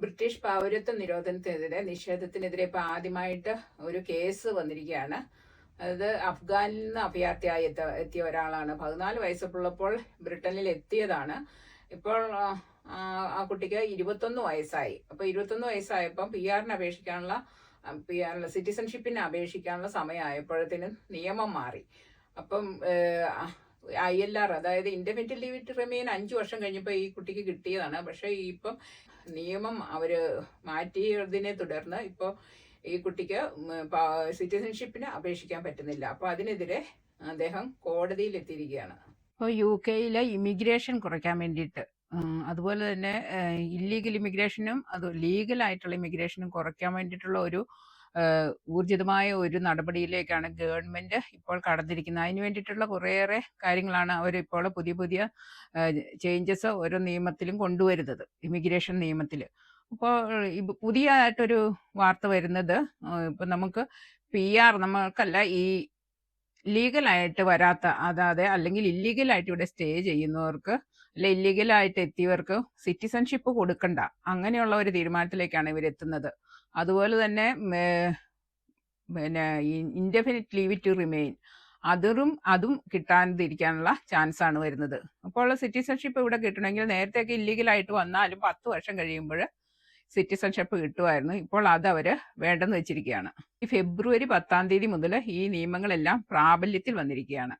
British പൗരത്വ നിരോധനത്തിനെതിരെ നിഷേധത്തിനെതിരെ ഇപ്പൊ ആദ്യമായിട്ട് ഒരു കേസ് വന്നിരിക്കുകയാണ്. അത് അഫ്ഗാനിൽ നിന്ന് അഭയാർത്ഥിയായി എത്ത എത്തിയ ഒരാളാണ്. പതിനാല് വയസ്സുള്ളപ്പോൾ ബ്രിട്ടനിൽ എത്തിയതാണ്. ഇപ്പോൾ ആ, കുട്ടിക്ക് ഇരുപത്തൊന്ന് വയസ്സായി. അപ്പൊ ഇരുപത്തൊന്ന് വയസ്സായപ്പോൾ പി ആറിന് അപേക്ഷിക്കാനുള്ള പി ആറിന് സിറ്റിസൺഷിപ്പിന് അപേക്ഷിക്കാനുള്ള സമയമായപ്പോഴത്തേനും നിയമം മാറി. അപ്പം ഐ എൽ ആർ അതായത് ഇൻഡെഫിനിറ്റ് ലീവ് റിമെയിൻ അഞ്ചു വർഷം കഴിഞ്ഞപ്പോൾ ഈ കുട്ടിക്ക് കിട്ടിയതാണ്. പക്ഷേ ഇപ്പം നിയമം അവർ മാറ്റിയതിനെ തുടർന്ന് ഇപ്പോൾ ഈ കുട്ടിക്ക് സിറ്റിസൺഷിപ്പിന് അപേക്ഷിക്കാൻ പറ്റുന്നില്ല. അപ്പോൾ അതിനെതിരെ അദ്ദേഹം കോടതിയിൽ എത്തിയിരിക്കുകയാണ്. ഇപ്പോൾ യു കെയിലെ ഇമിഗ്രേഷൻ കുറയ്ക്കാൻ വേണ്ടിയിട്ട് അതുപോലെ തന്നെ ഇല്ലീഗൽ ഇമിഗ്രേഷനും അത് ലീഗലായിട്ടുള്ള ഇമിഗ്രേഷനും കുറയ്ക്കാൻ വേണ്ടിയിട്ടുള്ള ഒരു ഊർജിതമായ ഒരു നടപടിയിലേക്കാണ് ഗവൺമെന്റ് ഇപ്പോൾ കടന്നിരിക്കുന്നത്. അതിന് വേണ്ടിയിട്ടുള്ള കുറേയേറെ കാര്യങ്ങളാണ് ഇപ്പോൾ പുതിയ പുതിയ ചേഞ്ചസ് ഓരോ നിയമത്തിലും കൊണ്ടുവരുന്നത്. ഇമിഗ്രേഷൻ നിയമത്തിൽ അപ്പോൾ ഇത് പുതിയതായിട്ടൊരു വാർത്ത വരുന്നത് ഇപ്പം നമുക്ക് പി ആർ നമ്മൾക്കല്ല ഈ ലീഗലായിട്ട് വരാത്ത അതായത് അല്ലെങ്കിൽ ഇല്ലീഗലായിട്ട് ഇവിടെ സ്റ്റേ ചെയ്യുന്നവർക്ക് അല്ലെ ഇല്ലീഗലായിട്ട് എത്തിയവർക്ക് സിറ്റിസൺഷിപ്പ് കൊടുക്കണ്ട. അങ്ങനെയുള്ള ഒരു തീരുമാനത്തിലേക്കാണ് ഇവർ എത്തുന്നത്. അതുപോലെ തന്നെ പിന്നെ ഇൻഡെഫിനിറ്റ് ലീവ് ടു റിമെയിൻ അതും അതും കിട്ടാതിരിക്കാനുള്ള ചാൻസ് ആണ് വരുന്നത് അപ്പോൾ സിറ്റിസൺഷിപ്പ് ഇവിടെ കിട്ടണമെങ്കിൽ നേരത്തെയൊക്കെ ഇല്ലീഗലായിട്ട് വന്നാലും പത്ത് വർഷം കഴിയുമ്പോൾ സിറ്റിസൺഷിപ്പ് കിട്ടുമായിരുന്നു ഇപ്പോൾ അത് അവർ വേണ്ടെന്ന് വെച്ചിരിക്കുകയാണ്. ഈ ഫെബ്രുവരി പത്താം തീയതി മുതൽ ഈ നിയമങ്ങളെല്ലാം പ്രാബല്യത്തിൽ വന്നിരിക്കുകയാണ്.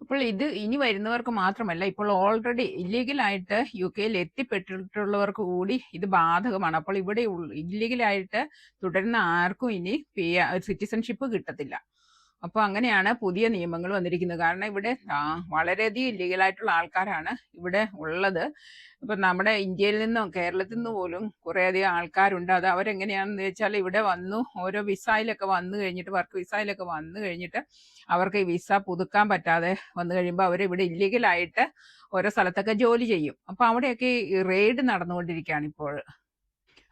അപ്പോൾ ഇത് ഇനി വരുന്നവർക്ക് മാത്രമല്ല ഇപ്പോൾ ഓൾറെഡി ഇല്ലീഗലായിട്ട് യു കെയിൽ എത്തിപ്പെട്ടിട്ടുള്ളവർക്ക് കൂടി ഇത് ബാധകമാണ്. അപ്പോൾ ഇവിടെ ഇല്ലീഗലായിട്ട് തുടരുന്ന ആർക്കും ഇനി സിറ്റിസൺഷിപ്പ് കിട്ടത്തില്ല. അപ്പോൾ അങ്ങനെയാണ് പുതിയ നിയമങ്ങൾ വന്നിരിക്കുന്നത്. കാരണം ഇവിടെ വളരെയധികം ഇല്ലീഗലായിട്ടുള്ള ആൾക്കാരാണ് ഇവിടെ ഉള്ളത്. ഇപ്പം നമ്മുടെ ഇന്ത്യയിൽ നിന്നും കേരളത്തിൽ നിന്ന് പോലും കുറേയധികം ആൾക്കാരുണ്ട്. അത് അവരെങ്ങനെയാണെന്ന് വെച്ചാൽ ഇവിടെ വന്നു ഓരോ വിസയിലൊക്കെ വന്നു കഴിഞ്ഞിട്ട് വർക്ക് വിസയിലൊക്കെ വന്നു കഴിഞ്ഞിട്ട് അവർക്ക് ഈ വിസ പുതുക്കാൻ പറ്റാതെ വന്നു കഴിയുമ്പോൾ അവർ ഇവിടെ ഇല്ലീഗലായിട്ട് ഓരോ സ്ഥലത്തൊക്കെ ജോലി ചെയ്യും. അപ്പോൾ അവിടെയൊക്കെ ഈ റെയ്ഡ് നടന്നുകൊണ്ടിരിക്കുകയാണ് ഇപ്പോൾ.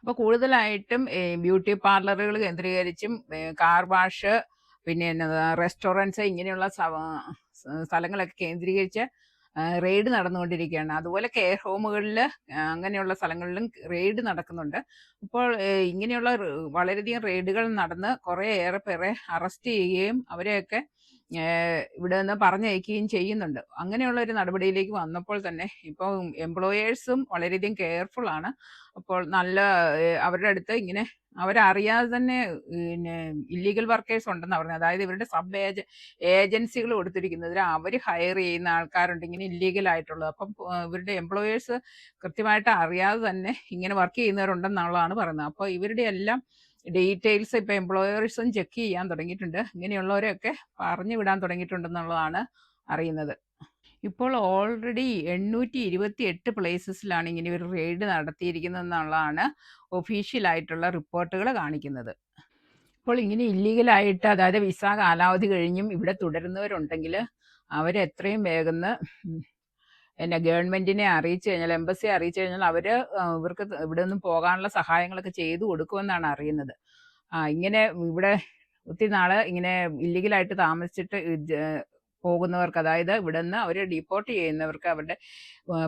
അപ്പോൾ കൂടുതലായിട്ടും ബ്യൂട്ടി പാർലറുകൾ കേന്ദ്രീകരിച്ചും കാർ വാഷ് പിന്നെ റെസ്റ്റോറന്റ്സ് ഇങ്ങനെയുള്ള സ്ഥലങ്ങളൊക്കെ കേന്ദ്രീകരിച്ച് റെയ്ഡ് നടന്നുകൊണ്ടിരിക്കുകയാണ്. അതുപോലെ കെയർ ഹോമുകളിൽ അങ്ങനെയുള്ള സ്ഥലങ്ങളിലും റെയ്ഡ് നടക്കുന്നുണ്ട്. ഇപ്പോൾ ഇങ്ങനെയുള്ള വളരെയധികം റെയ്ഡുകൾ നടന്ന് കുറേ ഏറെ പേരെ അറസ്റ്റ് ചെയ്യുകയും അവരെയൊക്കെ ഇവിടെ നിന്ന് പറഞ്ഞയക്കുകയും ചെയ്യുന്നുണ്ട്. അങ്ങനെയുള്ള ഒരു നടപടിയിലേക്ക് വന്നപ്പോൾ തന്നെ ഇപ്പോൾ എംപ്ലോയേഴ്സും വളരെയധികം കെയർഫുൾ ആണ്. അപ്പോൾ നല്ല അവരുടെ അടുത്ത് ഇങ്ങനെ അവരറിയാതെ തന്നെ പിന്നെ ഇല്ലീഗൽ വർക്കേഴ്സ് ഉണ്ടെന്ന് പറഞ്ഞത്. അതായത് ഇവരുടെ സബ് ഏജ ഏജൻസികൾ കൊടുത്തിരിക്കുന്നതിൽ അവർ ഹയർ ചെയ്യുന്ന ആൾക്കാരുണ്ട് ഇങ്ങനെ ഇല്ലീഗൽ ആയിട്ടുള്ളത്. അപ്പം ഇവരുടെ എംപ്ലോയേഴ്സ് കൃത്യമായിട്ട് അറിയാതെ തന്നെ ഇങ്ങനെ വർക്ക് ചെയ്യുന്നവരുണ്ടെന്നുള്ളതാണ് പറയുന്നത്. അപ്പോൾ ഇവരുടെ എല്ലാം ഡീറ്റെയിൽസ് ഇപ്പോൾ എംപ്ലോയേഴ്സും ചെക്ക് ചെയ്യാൻ തുടങ്ങിയിട്ടുണ്ട്. ഇങ്ങനെയുള്ളവരെയൊക്കെ പറഞ്ഞു വിടാൻ തുടങ്ങിയിട്ടുണ്ടെന്നുള്ളതാണ് അറിയുന്നത്. ഇപ്പോൾ ഓൾറെഡി എണ്ണൂറ്റി ഇരുപത്തി എട്ട് പ്ലേസസിലാണ് ഇങ്ങനെ ഒരു റെയ്ഡ് നടത്തിയിരിക്കുന്നതെന്നുള്ളതാണ് ഒഫീഷ്യലായിട്ടുള്ള റിപ്പോർട്ടുകൾ കാണിക്കുന്നത്. ഇപ്പോൾ ഇങ്ങനെ ഇല്ലീഗലായിട്ട് അതായത് വിസ കാലാവധി കഴിഞ്ഞും ഇവിടെ തുടരുന്നവരുണ്ടെങ്കിൽ അവരെത്രയും വേഗം എന്നെ ഗവൺമെന്റിനെ അറിയിച്ചു കഴിഞ്ഞാൽ എംബസിയെ അറിയിച്ചു കഴിഞ്ഞാൽ അവർ ഇവർക്ക് ഇവിടെ നിന്നും പോകാനുള്ള സഹായങ്ങളൊക്കെ ചെയ്തു കൊടുക്കുമെന്നാണ് അറിയുന്നത്. ഇങ്ങനെ ഇവിടെ ഒത്തിരി നാൾ ഇങ്ങനെ ഇല്ലീഗലായിട്ട് താമസിച്ചിട്ട് പോകുന്നവർക്ക് അതായത് ഇവിടുന്ന് അവർ ഡിപ്പോർട്ട് ചെയ്യുന്നവർക്ക് അവരുടെ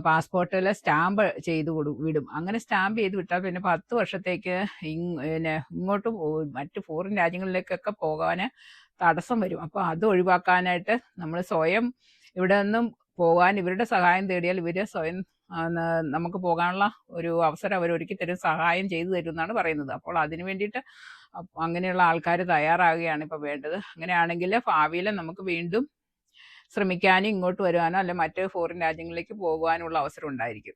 പാസ്പോർട്ടിൽ സ്റ്റാമ്പ് ചെയ്ത് കൊടു വിടും. അങ്ങനെ സ്റ്റാമ്പ് ചെയ്ത് വിട്ടാൽ പിന്നെ പത്ത് വർഷത്തേക്ക് പിന്നെ ഇങ്ങോട്ട് മറ്റ് ഫോറിൻ രാജ്യങ്ങളിലേക്കൊക്കെ പോകാൻ തടസ്സം വരും. അപ്പോൾ അത് ഒഴിവാക്കാനായിട്ട് നമ്മൾ സ്വയം ഇവിടെ നിന്നും പോകാൻ ഇവരുടെ സഹായം തേടിയാൽ ഇവർ സ്വയം നമുക്ക് പോകാനുള്ള ഒരു അവസരം അവർ ഒരുക്കി തരും സഹായം ചെയ്തു തരും എന്നാണ് പറയുന്നത്. അപ്പോൾ അതിനു വേണ്ടിയിട്ട് അങ്ങനെയുള്ള ആൾക്കാർ തയ്യാറാകുകയാണ് ഇപ്പോൾ വേണ്ടത്. അങ്ങനെയാണെങ്കിൽ ഭാവിയിൽ നമുക്ക് വീണ്ടും ശ്രമിക്കാനും ഇങ്ങോട്ട് വരുവാനോ അല്ലെ മറ്റ് ഫോറിൻ രാജ്യങ്ങളിലേക്ക് പോകുവാനുള്ള അവസരം ഉണ്ടായിരിക്കും.